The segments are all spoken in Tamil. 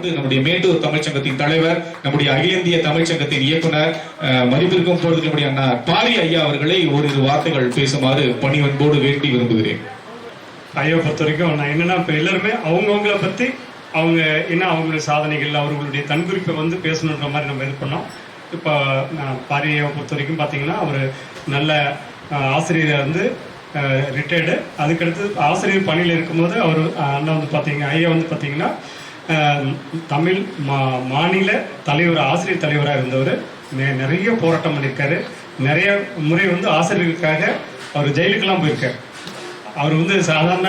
தொடர்ந்து நம்முடைய மேட்டூர் தமிழ்ச்சங்கத்தின் தலைவர் நம்முடைய அகில இந்திய தமிழ்ச்சங்கத்தின் இயக்குனர் மதிப்பிற்கும் பொழுது நம்முடைய அண்ணா பாரி ஐயா அவர்களை ஓரிரு வார்த்தைகள் பேசுமாறு பணிவன்போடு வேண்டி விரும்புகிறேன். ஐயா பொறுத்த வரைக்கும் நான் என்னன்னா இப்போ எல்லாருமே அவங்கவுங்கள பற்றி அவங்க என்ன அவங்களுடைய சாதனைகள் அவர்களுடைய தன்குறிப்பை வந்து பேசணுன்ற மாதிரி நம்ம இது பண்ணோம். இப்போ பாரியை பொறுத்த வரைக்கும் பார்த்தீங்கன்னா அவர் நல்ல ஆசிரியரை வந்து ரிட்டையர்டு அதுக்கடுத்து ஆசிரியர் பணியில் இருக்கும்போது அவர் அண்ணன் வந்து பார்த்தீங்க ஐயா வந்து பார்த்தீங்கன்னா தமிழ் மா மாநில தலைவர் ஆசிரியர் தலைவராக இருந்தவர். நிறைய போராட்டம் பண்ணியிருக்காரு நிறைய முறை வந்து ஆசிரியர்களுக்காக அவர் ஜெயிலுக்கெல்லாம் போயிருக்கார். அவர் வந்து சாதாரண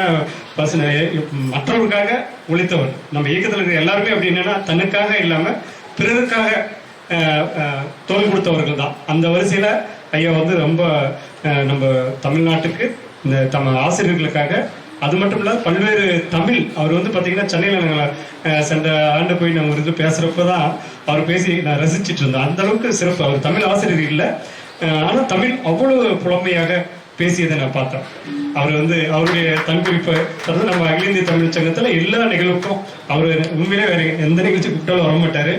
பர்சன் மற்றவருக்காக உழைத்தவர். நம்ம இயக்கத்தில் இருக்கிற எல்லாருமே அப்படி என்னன்னா தனக்காக இல்லாம பிறருக்காக தோல் கொடுத்தவர்கள் தான். அந்த வரிசையில ஐயா வந்து ரொம்ப நம்ம தமிழ்நாட்டுக்கு இந்த தம ஆசிரியர்களுக்காக அது மட்டும் இல்ல பல்வேறு தமிழ் அவர் வந்து பாத்தீங்கன்னா சென்னையில் நாங்கள் சென்ற ஆண்டு போய் நாங்கள் இருந்து பேசுகிறப்ப தான் அவர் பேசி நான் ரசிச்சிட்டு இருந்தேன். அந்த அளவுக்கு சிறப்பு. அவர் தமிழ் ஆசிரியர் இல்லை. ஆனால் ஆனா தமிழ் அவ்வளவு புலமையாக பேசியதை நான் பார்த்தேன். அவர் வந்து அவருடைய தன்குறிப்பை அதாவது நம்ம அகில இந்திய தமிழ் சங்கத்துல எல்லா நிகழ்வுக்கும் அவர் உண்மையிலே வேற எந்த நிகழ்ச்சி கூப்பிட்டாலும் வர மாட்டாரு.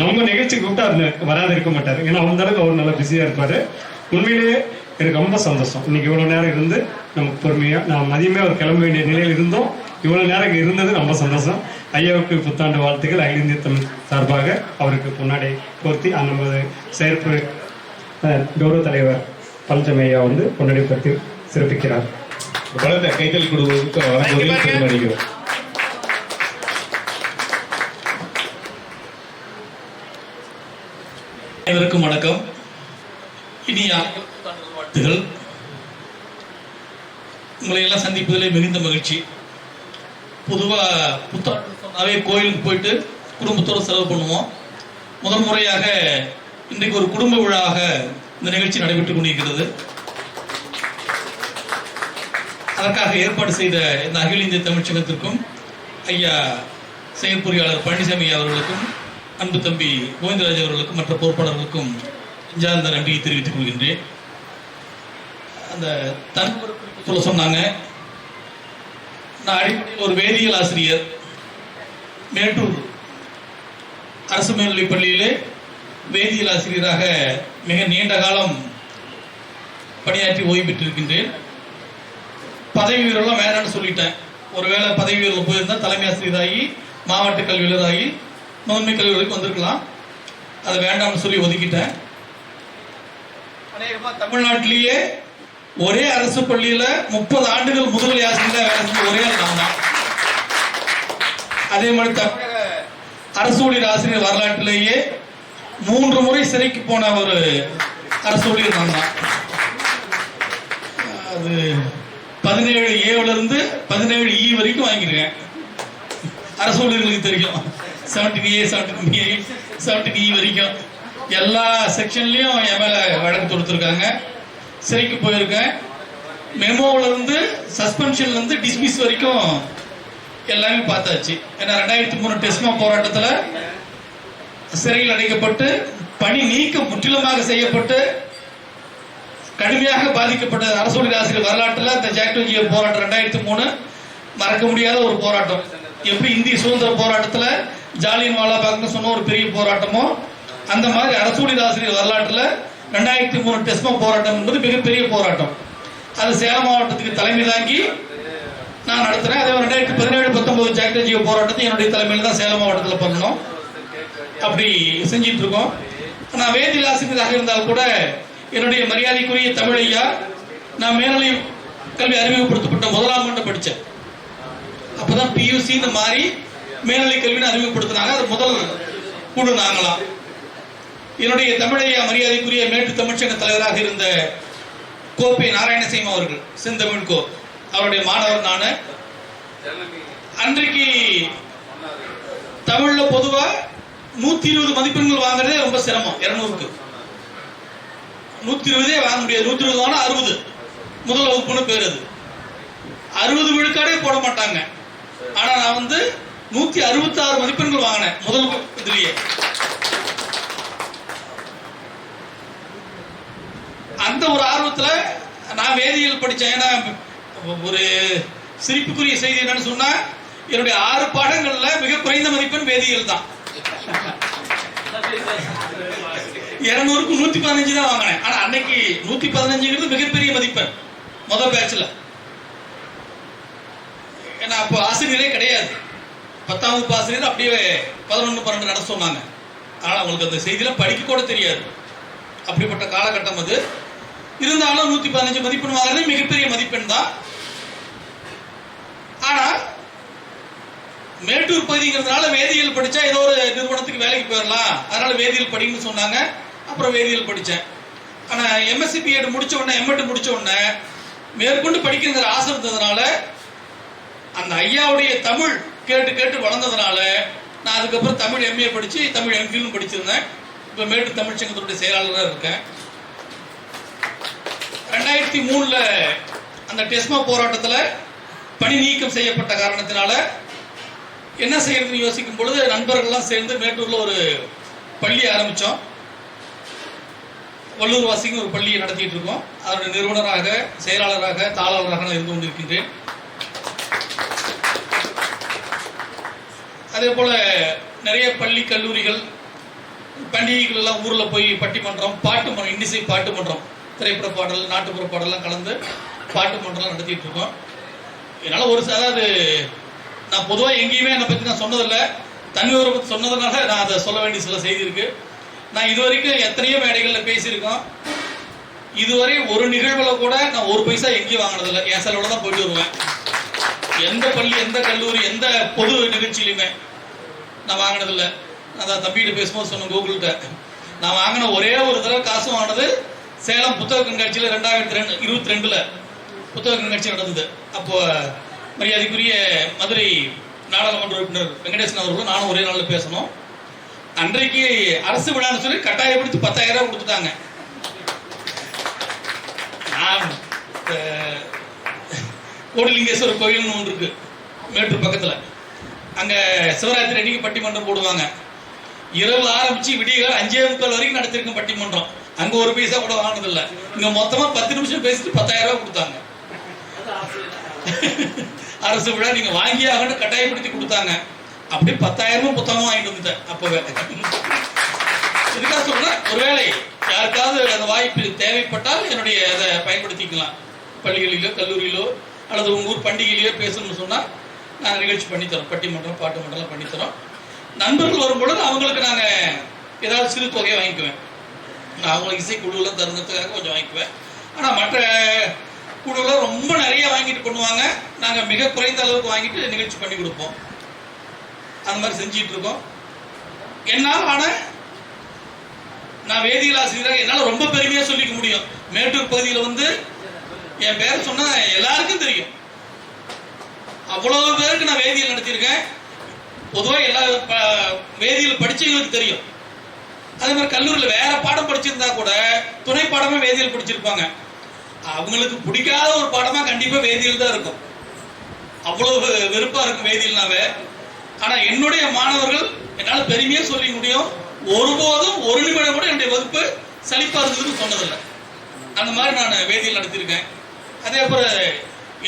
நம்ம நிகழ்ச்சி கூப்பிட்டா அது வராது இருக்க மாட்டாரு. ஏன்னா அந்த அளவுக்கு அவர் நல்லா பிஸியா இருப்பாரு. உண்மையிலேயே எனக்கு ரொம்ப சந்தோஷம். இன்னைக்கு இவ்வளவு நேரம் இருந்து நமக்கு பொறுமையா நான் மதியமே அவர் கிளம்ப வேண்டிய நிலையில் இருந்தோம். இவ்வளவு நேரம் இருந்தது ரொம்ப சந்தோஷம். ஐயாவுக்கு புத்தாண்டு வாழ்த்துக்கள். அகில இந்திய தமிழ் சார்பாக அவருக்கு முன்னாடி பொருத்தி நமது செயற்பு கௌரவ தலைவர் பழனிசாமி ஐயா வந்து கொண்டாடி சிறப்பிக்கிறார். பலத்த கைத்தல் பெருமடைகிறோம் அனைவருக்கும் வணக்கம். இனிய வாழ்த்துகள் உங்களை எல்லாம் சந்திப்பதிலே மிகுந்த மகிழ்ச்சி. பொதுவா புத்தாண்டு சொன்னாவே கோயிலுக்கு போயிட்டு குடும்பத்தோடு செலவு பண்ணுவோம். முதல் முறையாக இன்றைக்கு ஒரு குடும்ப விழாவாக இந்த நிகழ்ச்சி நடைபெற்றுக் கொண்டிருக்கிறது. அதற்காக ஏற்பாடு செய்த இந்த அகில இந்திய தமிழ்ச்சங்கத்திற்கும் ஐயா செயற்பொறியாளர் பழனிசாமி அவர்களுக்கும் அன்பு தம்பி கோவிந்தராஜ் அவர்களுக்கும் மற்ற பொறுப்பாளர்களுக்கும் நெஞ்சார்ந்த நன்றியை தெரிவித்துக் கொள்கின்றேன். அந்த தன்முறை சொல்ல சொன்னாங்க நான் அடிப்படையில் ஒரு வேதியியல் ஆசிரியர் மேட்டூர் அரசு மேல்நிலைப் பள்ளியிலே வேதியியல் ஆசிரியராக மிக நீண்ட காலம் பணியாற்றி ஓய்வு பெற்றிருக்கின்றேன். பதவி உயர்வுலாம் வேணாம்னு சொல்லிட்டேன். ஒருவேளை பதவி உயர்வு போயிருந்தால் தலைமை ஆசிரியராகி மாவட்ட கல்வியாளராகி முதன்மை கல்வி வரைக்கும் வந்திருக்கலாம். அது வேண்டாம்னு சொல்லி ஒதுக்கிட்டேன். அநேகமா தமிழ்நாட்டிலேயே ஒரே அரசு பள்ளியில முப்பது ஆண்டுகள் முதுகலை ஆசிரியர் வேலை செஞ்ச ஒரே நான் தான் அதே மாதிரி தமிழக அரசு ஊழியர் ஆசிரியர் வரலாற்றிலேயே மூன்று முறை சிறைக்கு போன ஒரு அரசு ஊழியர் நான் தான் அது பதினேழு ஏவுல இருந்து பதினேழு இ வரைக்கும் வாங்கிருக்கேன் அரசு ஊழியர்களுக்கு தெரியும். Seventeen A seventeen A seventeen E வரைக்கும். எல்லா செக்ஷன்லயும் என் மேலே வழக்கு கொடுத்துருக்காங்க சிறைக்கு போயிருக்கேன். மெமோல இருந்து சஸ்பென்ஷன்ல இருந்து டிஸ்மிஸ் வரைக்கும் எல்லாமே பார்த்தாச்சு. ஏன்னா ரெண்டாயிரத்தி மூணு டெஸ்மா போராட்டத்தில் சிறையில் அடைக்கப்பட்டு பணி நீக்கம் முற்றிலுமாக செய்யப்பட்டு கடுமையாக பாதிக்கப்பட்ட அரசு ஆசிரியர் வரலாற்றில் இந்த ஜாக்டோஜிய போராட்டம் ரெண்டாயிரத்தி மூணு மறக்க முடியாத ஒரு போராட்டம். எப்படி இந்திய சுதந்திர போராட்டத்தில் ஜாலியன் வாலாபாக்னு சொன்ன ஒரு பெரிய போராட்டமோ அந்த மாதிரி அரசூடி ஆசிரியர் வரலாற்றில் ரெண்டாயிரத்தி மூணு டெஸ்மோ போராட்டம் என்பது மிகப்பெரிய போராட்டம். அது சேலம் மாவட்டத்துக்கு தலைமை தாங்கி நான் நடத்துறேன். அதே ரெண்டாயிரத்தி பதினேழு பத்தொன்பது ஜாக்டோஜியோ போராட்டத்தை என்னுடைய தலைமையில் தான் சேலம் மாவட்டத்தில் பண்ணணும். அப்படி செஞ்சிட்டு இருக்கோம். நான் வேதியியல் ஆசிரியராக இருந்தால் கூட என்னுடைய மரியாதைக்குரிய தமிழையா நான் மேல்நிலை கல்வி அறிமுகப்படுத்தப்பட்ட முதலாம் ஆண்டு படித்தேன் அப்போதான் பியூசின்னு மாறி மேல்நிலை கல்வின்னு அறிமுகப்படுத்தினாங்க. அது முதல் குழு நாங்களாம். என்னுடைய தமிழையா மரியாதைக்குரிய மேட்டு தமிழ்ச்சங்க தலைவராக இருந்த கோப்பை நாராயணசிங் அவர்கள் செந்தமிழ் கோ அவருடைய மாணவர் நான். அன்றைக்கு தமிழ்ல பொதுவா நூத்தி இருபது மதிப்பெண்கள் வாங்குறதே ரொம்ப சிரமம் இருநூறுக்கு. நூத்தி இருபதே வாங்க முடியாது நூத்தி இருபது வாங்கினா அறுபது. முதல் வகுப்புன்னு பேர் அது. அறுபது விழுக்காடே போட மாட்டாங்க. ஆனா நான் வந்து நூத்தி அறுபத்தி ஆறு மதிப்பெண்கள் வாங்கினேன் முதல் இதுலயே. அந்த ஒரு ஆர்வத்தில் நான் வேதியியல் படித்தேன் ஏன்னா ஒரு சிரிப்புக்குரிய செய்தி என்னன்னு சொன்னால் என்னுடைய ஆறு பாடங்களில் மிக குறைந்த மதிப்பெண் வேதியியல் தான். இருநூறுக்கு நூற்றி பதினஞ்சு தான் வாங்கினேன். ஆனால் அன்னைக்கு நூற்றி பதினஞ்சுங்கிறது மிகப்பெரிய மதிப்பெண் முதல் பேட்ச்ல ஏன்னா அப்போ ஆசிரியரே கிடையாது. பத்தாம் வகுப்பு ஆசிரியர் அப்படியே பதினொன்று பன்னெண்டு நட சொன்னாங்க. ஆனால் அவங்களுக்கு அந்த செய்தியெல்லாம் படிக்க கூட தெரியாது. அப்படிப்பட்ட காலகட்டம் அது. இருந்தாலும் நூத்தி பதினஞ்சு மதிப்பெண் வாங்குறது மிகப்பெரிய மதிப்பெண் தான். ஆனா மேட்டூர் பகுதிங்கிறதுனால வேதியியல் படிச்சா ஏதோ ஒரு நிறுவனத்துக்கு வேலைக்கு போயிடலாம் அதனால வேதியியல் படிங்கன்னு சொன்னாங்க. அப்புறம் வேதியியல் படித்தேன் ஆனா எம்எஸ்சி பிஎட் முடிச்ச உடனே எம்எட் முடிச்ச உடனே மேற்கொண்டு படிக்கிற ஆசை இருந்ததுனால அந்த ஐயாவுடைய தமிழ் கேட்டு கேட்டு வளர்ந்ததுனால நான் அதுக்கப்புறம் தமிழ் எம்ஏ படிச்சு தமிழ் எம்ஃபிலும் படிச்சிருந்தேன். இப்போ மேட்டு தமிழ்ச்சங்கத்தினுடைய செயலாளராக இருக்கேன். ரெண்டாயிரத்தி மூணுல அந்த டெஸ்மா போராட்டத்தில் பணி நீக்கம் செய்யப்பட்ட காரணத்தினால என்ன செய்யறதுன்னு யோசிக்கும் பொழுது நண்பர்கள்லாம் சேர்ந்து மேட்டூர்ல ஒரு பள்ளி ஆரம்பிச்சோம். வள்ளூர் வாசிக்கும் ஒரு பள்ளியை நடத்திட்டு இருக்கோம். அதனுடைய நிறுவனராக செயலாளராக தாளாளராக நான் இருந்து கொண்டிருக்கின்றேன். அதே போல நிறைய பள்ளி கல்லூரிகள் பண்டிகைகள் எல்லாம் ஊர்ல போய் பட்டிமன்றம் பாட்டு மன்றம் இன்னிசை பாட்டு மன்றம் திரைப்பட பாடல் நாட்டுப்புற பாடலாம் கலந்து பாட்டு மன்றம்லாம் நடத்திட்டு இருக்கோம் என்னால் ஒரு அதாவது நான் பொதுவாக எங்கேயுமே என்னை பற்றி நான் சொன்னதில்லை. தன்விவரை பற்றி சொன்னதுனால நான் அதை சொல்ல வேண்டிய சில செய்தி இருக்கு. நான் இது வரைக்கும் எத்தனையோ மேடைகளில் பேசியிருக்கோம். இதுவரை ஒரு நிகழ்வில் கூட நான் ஒரு பைசா எங்கேயும் வாங்கினதில்லை. என் செலவில் தான் போயிட்டு வருவேன். எந்த பள்ளி எந்த கல்லூரி எந்த பொது நிகழ்ச்சியிலுமே நான் வாங்கினதில்லை. நான் தம்பிகிட்ட பேசும்போது சொன்னேன் கூகுள்கிட்ட நான் வாங்கின ஒரே ஒரு தடவை காசு வாங்கினது சேலம் புத்தக கண்காட்சியில் ரெண்டாயிரத்தி ரெண்டு இருபத்தி ரெண்டுல புத்தக கண்காட்சி நடந்தது. அப்போ மரியாதைக்குரிய மதுரை நாடாளுமன்ற உறுப்பினர் வெங்கடேசன் அவர்களும் நானும் ஒரே நாளில் பேசணும். அன்றைக்கு அரசு விழான்னு சொல்லி கட்டாயப்படுத்தி பத்தாயிரம் ரூபாய் கொடுத்துட்டாங்க கோடிலிங்கேஸ்வரர் கோயில்னு ஒன்று இருக்கு மேட்டூர் பக்கத்தில். அங்கே சிவராத்திரி அன்னைக்கு பட்டிமன்றம் போடுவாங்க. இரவு ஆரம்பித்து விடியகால அஞ்சே முக்கால் வரைக்கும் நடத்திருக்கும் பட்டிமன்றம். அங்க ஒரு பைசா கூட வாங்கினது இல்ல. இங்க மொத்தமா பத்து நிமிஷம் பேசிட்டு பத்தாயிரம் ரூபாய் கொடுத்தாங்க. அரசு விழா நீங்க வாங்கி ஆகணும் கட்டாயப்படுத்தி கொடுத்தாங்க. அப்படி பத்தாயிரமும் புத்தகமும் வாங்கிட்டு வந்துட்டேன் அப்பவே இதுக்காக சொல்றேன் ஒருவேளை யாருக்காவது அந்த வாய்ப்பு தேவைப்பட்டால் என்னுடைய அதை பயன்படுத்திக்கலாம். பள்ளிகளிலோ கல்லூரியிலோ அல்லது உங்க ஊர் பண்டிகையிலேயோ பேசணும்னு சொன்னா நாங்க நிகழ்ச்சி பண்ணித்தரோம் பட்டிமன்றம் பாட்டு மன்றம் பண்ணித்தரோம் நண்பர்கள் வரும்பொழுது அவங்களுக்கு நாங்க ஏதாவது சிறு தொகையை வாங்கிக்குவேன். நான் அவங்களுக்கு குழுவில் தருணத்துக்காக கொஞ்சம் வாங்கிக்குவேன். ஆனால் மற்ற குழுல ரொம்ப நிறைய வாங்கிட்டு பண்ணுவாங்க. நாங்கள் மிக குறைந்த அளவுக்கு வாங்கிட்டு நிகழ்ச்சி பண்ணி கொடுப்போம். அந்த மாதிரி செஞ்சிட்டு இருக்கோம். என்னால் ஆனால் நான் வேதியியல் ஆசிரியராக என்னால் ரொம்ப பெருமையாக சொல்லிக்க முடியும். மேட்டூர் பகுதியில் வந்து என் பேர் சொன்னால் எல்லாருக்கும் தெரியும். அவ்வளோ பேருக்கு நான் வேதியியல் நடத்தியிருக்கேன். பொதுவாக எல்லா ப- வேதியியல் படித்தவங்களுக்கு தெரியும். அதே மாதிரி கல்லூரியில் வேற பாடம் படிச்சிருந்தா கூட துணை பாடமே வேதியியல் படிச்சிருப்பாங்க. அவங்களுக்கு பிடிக்காத ஒரு பாடமா கண்டிப்பா வேதியியல் தான் இருக்கும். அவ்வளவு வெறுப்பா இருக்கும் வேதியியல்னாவே. ஆனா என்னுடைய மாணவர்கள் என்னால் பெருமையா சொல்லி முடியும். ஒருபோதும் ஒரு நிமிடம் கூட என்னுடைய வகுப்பு சலிப்பா இருந்ததுன்னு சொன்னதில்லை. அந்த மாதிரி நான் வேதியியல் நடத்தியிருக்கேன். அதே போல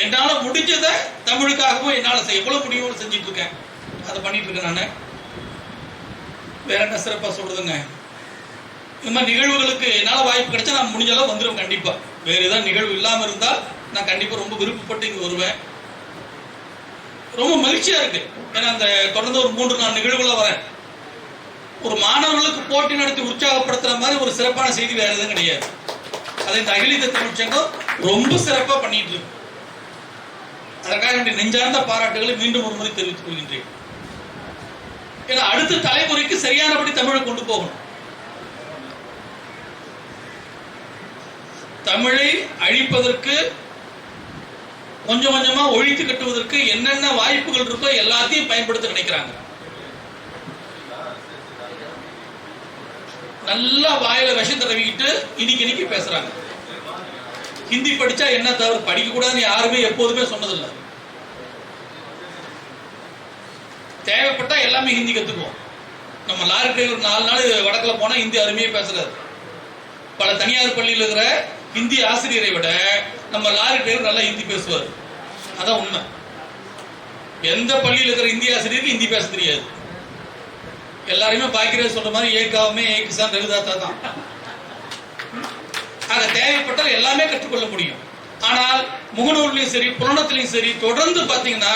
என்னால் முடிஞ்சதை தமிழுக்காகவும் என்னால் செய்ய எவ்வளவு முடியுமோ செஞ்சுட்டு இருக்கேன். அதை பண்ணிட்டு இருக்கேன் நான். வேற என்ன சிறப்பாக சொல்றதுங்க? இந்த மாதிரி நிகழ்வுகளுக்கு என்னால் வாய்ப்பு கிடைச்சா நான் முடிஞ்ச அளவு வந்துடும் வேறு வேற ஏதாவது நிகழ்வு இல்லாமல் இருந்தால் நான் கண்டிப்பாக ரொம்ப விருப்பப்பட்டு இங்கே வருவேன். ரொம்ப மகிழ்ச்சியாக இருக்கு. ஏன்னா அந்த தொடர்ந்து ஒரு மூன்று நாள் நிகழ்வுல வரேன். ஒரு மாணவர்களுக்கு போட்டி நடத்தி உற்சாகப்படுத்துற மாதிரி ஒரு சிறப்பான செய்தி வேற எதுவும் கிடையாது. அதை இந்த அகிலித இந்திய ரொம்ப சிறப்பாக பண்ணிட்டு இருக்கு. அதற்காக என்னுடைய நெஞ்சார்ந்த பாராட்டுகளை மீண்டும் ஒரு முறை தெரிவித்துக் கொள்கின்றேன். ஏன்னா அடுத்த தலைமுறைக்கு சரியானபடி தமிழை கொண்டு போகணும். தமிழை அழிப்பதற்கு கொஞ்சம் கொஞ்சமா ஒழித்து கட்டுவதற்கு என்னென்ன வாய்ப்புகள் இருக்கோ எல்லாத்தையும் பயன்படுத்த நினைக்கிறாங்க. நல்லா வாயில விஷம் தடவிக்கிட்டு இன்னைக்கு இன்னைக்கு பேசுறாங்க. ஹிந்தி படிச்சா என்ன தவறு? படிக்க கூடாதுன்னு யாருமே எப்போதுமே சொன்னதில்லை. தேவைப்பட்டா எல்லாமே ஹிந்தி கத்துக்குவோம். நம்ம லாரி டிரைவர் நாலு நாள் வடக்கில் போனா ஹிந்தி அருமையே பேசுறாரு. பல தனியார் பள்ளியில் இருக்கிற ஹிந்தி ஆசிரியரை விட நம்ம லாரி டிரைவர் நல்லா ஹிந்தி பேசுவார். அதான் உண்மை. எந்த பள்ளியில் இருக்கிற இந்திய ஆசிரியருக்கு ஹிந்தி பேச தெரியாது. எல்லாரையுமே பாக்கிரது சொல்ற மாதிரி ஏகாவுமே ஏகிசான் ரகுதாத்தா தான். ஆக தேவைப்பட்டால் எல்லாமே கற்றுக்கொள்ள முடியும். ஆனால் முகநூல்லையும் சரி புலனத்திலையும் சரி தொடர்ந்து பார்த்தீங்கன்னா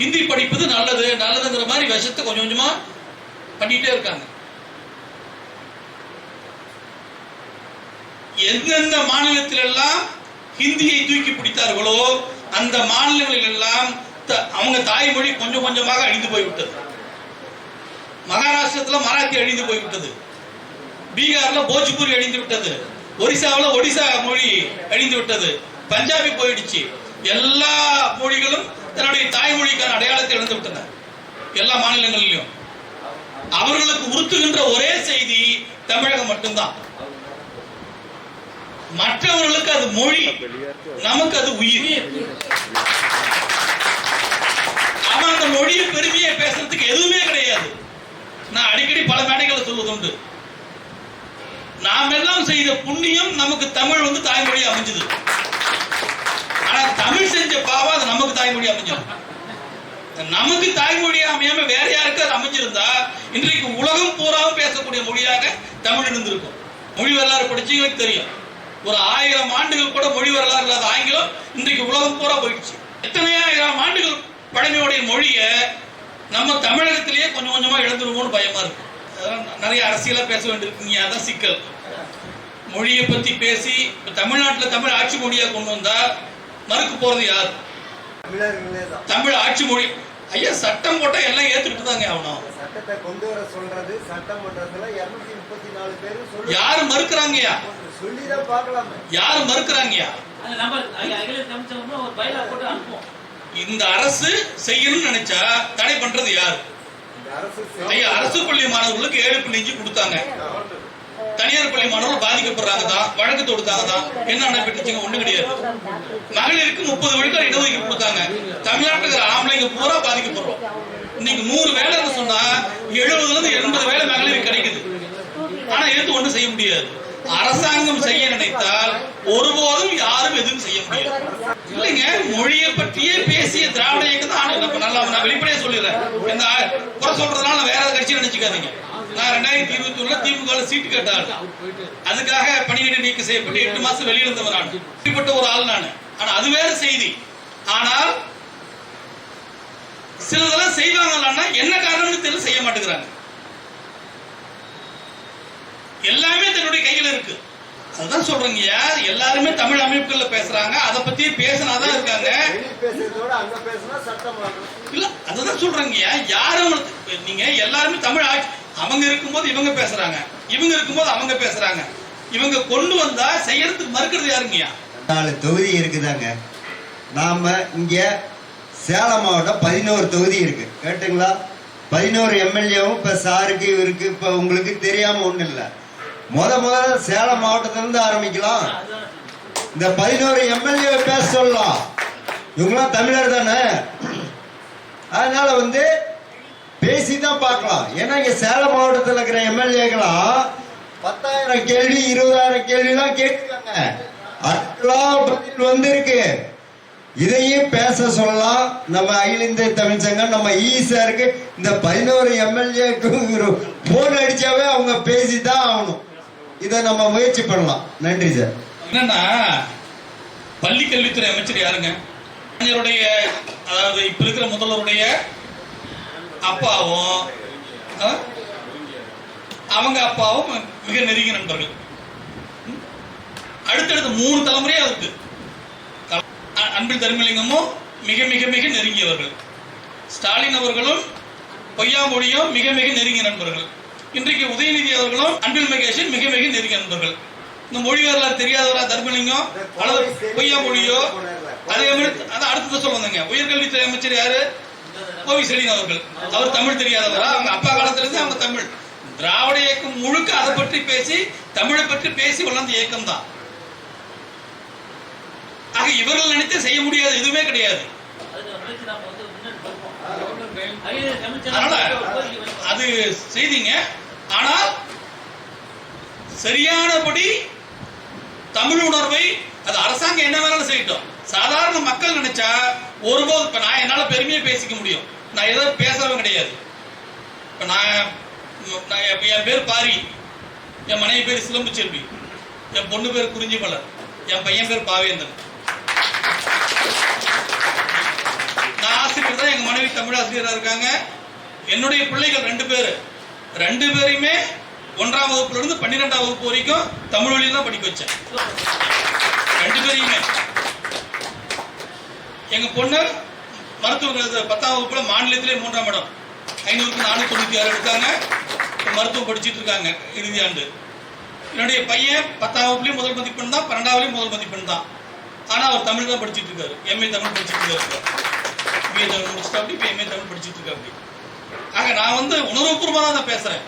ஹிந்தி படிப்பது நல்லது நல்லதுங்கிற மாதிரி விஷத்தை கொஞ்சம் கொஞ்சமாக பண்ணிகிட்டே இருக்காங்க. எந்தெந்த மாநிலத்தில் எல்லாம் ஹிந்தியை தூக்கி பிடித்தார்களோ அந்த மாநிலங்களில் எல்லாம் த- அவங்க தாய்மொழி கொஞ்சம் கொஞ்சமாக அழிந்து போய்விட்டது. மகாராஷ்டிரத்துல மராத்தி அழிந்து போய்விட்டது. பீகார்ல போஜ்பூரி அழிந்து விட்டது. ஒரிசாவில் ஒடிசா மொழி அழிந்து விட்டது. பஞ்சாபி போயிடுச்சு. எல்லா மொழிகளும் தன்னுடைய தாய்மொழிக்கான அடையாளத்தை இழந்து விட்டன. எல்லா மாநிலங்களிலும். அவர்களுக்கு உறுத்துகின்ற ஒரே செய்தி தமிழகம் மட்டும்தான். மற்றவர்களுக்கு அது மொழி நமக்கு அது உயிர். அவன் அந்த மொழியை பெருமையை பேசுறதுக்கு எதுவுமே கிடையாது. நான் அடிக்கடி பல மேடைகளை சொல்வதுண்டு. நாம் எல்லாம் செய்த புண்ணியம் நமக்கு தமிழ் வந்து தாய்மொழி அமைஞ்சது. ஆனா தமிழ் செஞ்ச பாவம் அது நமக்கு தாய்மொழி அமைஞ்சது. நமக்கு தாய்மொழி அமையாம வேற யாருக்கு அது அமைஞ்சிருந்தா இன்றைக்கு உலகம் பூராவும் பேசக்கூடிய மொழியாக தமிழ் இருந்திருக்கும். மொழி வரலாறு படிச்சவங்களுக்கு தெரியும். ஒரு ஆயிரம் ஆண்டுகள் கூட மொழி வரலாறு இல்லாத ஆங்கிலம் இன்றைக்கு உலகம் பூரா போயிடுச்சு. எத்தனை ஆயிரம் ஆண்டுகள் பழமையுடைய மொழியை நம்ம தமிழகத்திலேயே கொஞ்சம் கொஞ்சமா இழந்துருவோம்னு பயமா இருக்கு. நிறைய அரசியலா பேச வேண்டியிருக்கீங்க. அதான் சிக்கல். மொழியை பத்தி பேசி தமிழ்நாட்டுல தமிழ் ஆட்சி மொழியா கொண்டு வந்தா மறுக்க போறது யார்? தமிழ் ஆட்சி மொழி ஐயா சட்டம் போட்டா எல்லாம் ஏத்துக்கிட்டு தாங்க ஆகணும் சட்டத்தை கொண்டு வர சொல்றது சட்டமன்றத்துல இருநூத்தி முப்பத்தி நாலு பேரு யாரு மறுக்கிறாங்கய்யா? சொல்லிதான் பார்க்கலாமே. யாரு அனுப்புவோம். இந்த அரசு செய்யணும்னு நினைச்சா தடை பண்றது யார்? இந்த அரசு ஐயா அரசு பள்ளி மாணவர்களுக்கு ஏழு புள்ளி கொடுத்தாங்க. தனியார் பள்ளி மாணவர்கள் பாதிக்கப்படுறாங்க தான் வழக்கு தொடுத்தாங்க தான் என்ன நடைபெற்றுச்சுங்க ஒண்ணு கிடையாது. மகளிருக்கு முப்பது விழுக்காடு இடஒதுக்கீடு கொடுத்தாங்க. தமிழ்நாட்டுல இருக்கிற ஆம்பளைங்க பூரா பாதிக்கப்படுறோம். இன்னைக்கு நூறு வேலைன்னு சொன்னா எழுபதுல இருந்து எண்பது வேலை மகளிருக்கு கிடைக்குது. ஆனா எடுத்து ஒண்ணும் செய்ய முடியாது. அரசாங்கம் செய்ய நினைத்தால் ஒருபோதும் யாரும் எதுவும் செய்ய முடியாது. இல்லைங்க மொழியை பற்றியே பேசிய திராவிட இயக்கம் தான் நல்லா நான் வெளிப்படையா சொல்லிடுறேன். இந்த குறை சொல்றதுனால வேற கட்சி நினைச்சுக்காதீங்க நான் ரெண்டாயிரத்தி இருபத்தி ஒண்ணுல திமுக சீட்டு கேட்டாள் அதுக்காக பணியிட நீக்கம் செய்யப்பட்டு எட்டு மாசம் வெளியிருந்தவர் நான் இப்படிப்பட்ட ஒரு ஆள் நான். ஆனா அது வேற செய்தி. ஆனால் சிலதெல்லாம் செய்வாங்களான்னா என்ன காரணம்னு தெரியல செய்ய மாட்டேங்கிறாங்க. எல்லாமே தன்னுடைய கையில இருக்கு. அதுதான் சொல்றேங்கய்யா எல்லாருமே தமிழ் அமைப்புகள்ல பேசுறாங்க. அதை பத்தி பேசினாதான் இருக்காங்க. இல்ல அதுதான் சொல்றேங்கய்யா யாரும் நீங்க எல்லாருமே தமிழ் ஆட்சி அவங்க இருக்கும்போது இவங்க பேசுறாங்க. இவங்க இருக்கும்போது அவங்க பேசுறாங்க. இவங்க கொண்டு வந்தா செய்யறதுக்கு மறுக்கிறது யாருங்கய்யா? நாலு தொகுதி இருக்குதாங்க. நாம இங்க சேலம் மாவட்டம் பதினோரு தொகுதி இருக்கு. கேட்டுங்களா? பதினோரு எம்எல்ஏவும் இப்ப சாருக்கு இவருக்கு இப்ப உங்களுக்கு தெரியாம ஒண்ணு இல்ல. முத முதல்ல சேலம் மாவட்டத்துல இருந்து ஆரம்பிக்கலாம். இந்த பதினோரு எம்எல்ஏ பேச சொல்லலாம். இவங்களாம் தமிழர் தானே? அதனால வந்து பேசி தான் பார்க்கலாம். ஏன்னா இங்க சேலம் மாவட்டத்தில் இருக்கிற எம்எல்ஏக்கெல்லாம் பத்தாயிரம் கேள்வி இருபதாயிரம் கேள்விலாம் கேட்குறாங்க அட்லாம் பதில் வந்திருக்கு. இதையும் பேச சொல்லலாம். நம்ம அகில இந்திய தமிழ் சங்கம் நம்ம ஈஸியாருக்கு இந்த பதினோரு எம்எல்ஏக்கு போன் அடிச்சாவே அவங்க பேசி தான் ஆகணும். இதை நம்ம முயற்சி பண்ணலாம். நன்றி சார். என்னன்னா பள்ளி கல்வித்துறை அமைச்சர் யாருங்க? அதாவது இப்ப இருக்கிற முதல்வருடைய அப்பாவும்? அவங்க அப்பாவும் மிக நெருங்கிய நண்பர்கள்? அடுத்தடுத்த மூணு தலைமுறையா இருக்கு. அன்பில் தர்மலிங்கமும் மிக மிக மிக நெருங்கியவர்கள். ஸ்டாலின் அவர்களும் பொய்யாமொழியும் மிக மிக நெருங்கிய நண்பர்கள். இன்றைக்கு உதயநிதி அவர்களும் அன்பில் மகேஷன் மிக மிக நெருங்கிய நண்பர்கள். இந்த மொழி வரலாறு தெரியாதவரா தர்மலிங்கம் அல்லது பொய்யாமொழியோ அதே மாதிரி அதான் அடுத்தது சொல்ல வந்தேங்க. உயர்கல்வித்துறை அமைச்சர் யாரு? கோவி செலின் அவர்கள். அவர் தமிழ் தெரியாதவரா. அவங்க அப்பா காலத்துல இருந்து அவங்க தமிழ். திராவிட இயக்கம் முழுக்க அதை பற்றி பேசி தமிழை பற்றி பேசி வளர்ந்த இயக்கம் தான். ஆக இவர்கள் நினைத்து செய்ய முடியாது எதுவுமே கிடையாது. அதனால அது செய்தீங்க. ஆனால் சரியானபடி தமிழ் உணர்வை அது அரசாங்கம் என்ன வேணாலும் செய்யட்டும். சாதாரண மக்கள் நினைச்சா ஒருபோது இப்ப நான் என்னால பெருமையை பேசிக்க முடியும். நான் ஏதோ பேசுறவன் கிடையாது. இப்போ நான் நான் இப்ப என் பேர் பாரி. என் மனைவி பேர் சிலம்பு செல்வி. என் பொண்ணு பேர் குறிஞ்சி மலர் என் பையன் பேர் பாவேந்தன். நான் ஆசிரியர் தான் எங்க மனைவி தமிழ் ஆசிரியராக இருக்காங்க. என்னுடைய பிள்ளைகள் ரெண்டு பேர். ரெண்டு பேரையுமே ஒன்றாம் வகுப்புல இருந்து பன்னிரெண்டாம் வகுப்பு வரைக்கும் தமிழ் வழியில தான் படிக்க வச்சேன். ரெண்டு பேரையுமே. எங்க பொண்ணு மருத்துவ பத்தாம் வகுப்புல மாநிலத்திலே மூன்றாம் இடம். ஐநூறுக்கு நானூத்தி தொண்ணூத்தி ஆறு எடுத்தாங்க. மருத்துவம் படிச்சிட்டு இருக்காங்க இறுதி ஆண்டு என்னுடைய பையன் பத்தாம் வகுப்புலயும் முதல் மதிப்பெண் தான் பன்னெண்டாவதுலயும் முதல் மதிப்பெண் தான். ஆனா அவர் தமிழ் தான் படிச்சிட்டு இருக்காரு. எம்ஏ தமிழ் படிச்சுட்டு இருக்காரு பிஏ தமிழ் முடிச்சுட்டு அப்படி இப்போ எம்ஏ தமிழ் படிச்சிட்டு இருக்காரு ஆக நான் வந்து உணர்வுபூர்வமா தான் பேசுறேன்.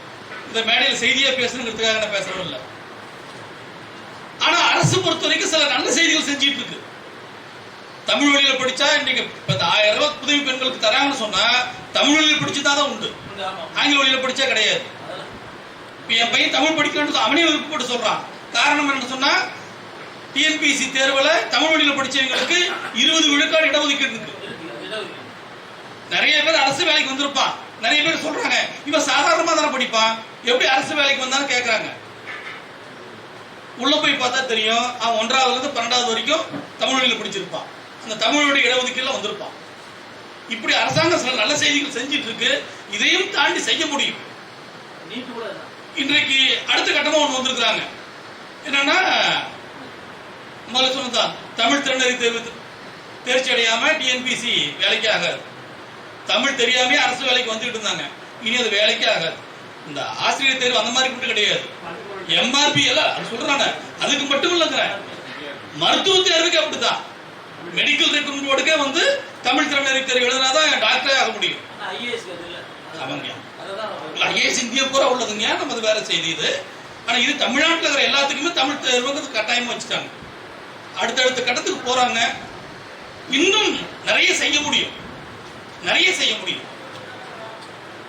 இந்த மேடையில் செய்தியா பேசணுங்கிறதுக்காக நான் பேசுறதும் இல்லை. ஆனா அரசு பொறுத்த வரைக்கும் சில நல்ல செய்திகள் செஞ்சிட்டு இருக்கு. தமிழ் வழியில படிச்சா இன்னைக்கு ஆயிரம் ரூபாய் புதுமை பெண்களுக்கு தராங்கன்னு சொன்னா தமிழ் வழியில படிச்சுதான் தான் உண்டு. ஆங்கில வழியில படிச்சா கிடையாது. என் பையன் தமிழ் படிக்கணும்னு அவனே விருப்பப்பட்டு சொல்றான். காரணம் என்ன சொன்னா டிஎன்பிசி தேர்வுல தமிழ் வழியில படிச்சவங்களுக்கு இருபது விழுக்காடு இடஒதுக்கீடு இருக்கு. நிறைய பேர் அரசு வேலைக்கு வந்திருப்பான். நிறைய பேர் சொல்றாங்க இவன் சாதாரணமா தானே படிப்பான். எப்படி அரசு வேலைக்கு வந்தான்னு கேக்குறாங்க. உள்ள போய் பார்த்தா தெரியும் அவன் ஒன்றாவதுல இருந்து பன்னெண்டாவது வரைக்கும் தமிழ் வழியில படிச்சிருப்பான். அந்த தமிழ் வழி இடஒதுக்கீடுல வந்திருப்பான். இப்படி அரசாங்கம் சில நல்ல செய்திகள் செஞ்சிட்டு இருக்கு இதையும் தாண்டி செய்ய முடியும். இன்றைக்கு அடுத்த கட்டமா ஒண்ணு வந்திருக்கிறாங்க. என்னன்னா முதல்ல சொன்னதான் தமிழ் திறனறி தேர்வு தேர்ச்சி அடையாம டிஎன்பிசி வேலைக்கே ஆகாது. தமிழ் தெரியாம அரசு வேலைக்கு வந்துட்டு இருந்தாங்க. இனி அது வேலைக்கே ஆகாது. இந்த ஆசிரியர் தேர்வு அந்த மாதிரி மட்டும் கிடையாது. எம்ஆர்பி எல்லாம் அது சொல்றாங்க. அதுக்கு மட்டும் இல்லைங்க மருத்துவ தேர்வுக்கு அப்படிதான் மெடிக்கல் ரெக்ரூட்மெண்ட் போர்டுக்கே வந்து தமிழ் திறனறி தேர்வு எழுதினாதான் டாக்டரே ஆக முடியும். அவங்க ஐஏஎஸ் இந்திய பூரா உள்ளதுங்க நம்ம வேற செய்தி இது. ஆனா இது தமிழ்நாட்டுல இருக்கிற எல்லாத்துக்குமே தமிழ் தேர்வுக்கு கட்டாயமா வச்சுட்டாங்க. அடுத்தடுத்த கட்டத்துக்கு போறாங்க. இன்னும் நிறைய செய்ய முடியும். நிறைய செய்ய முடியும்.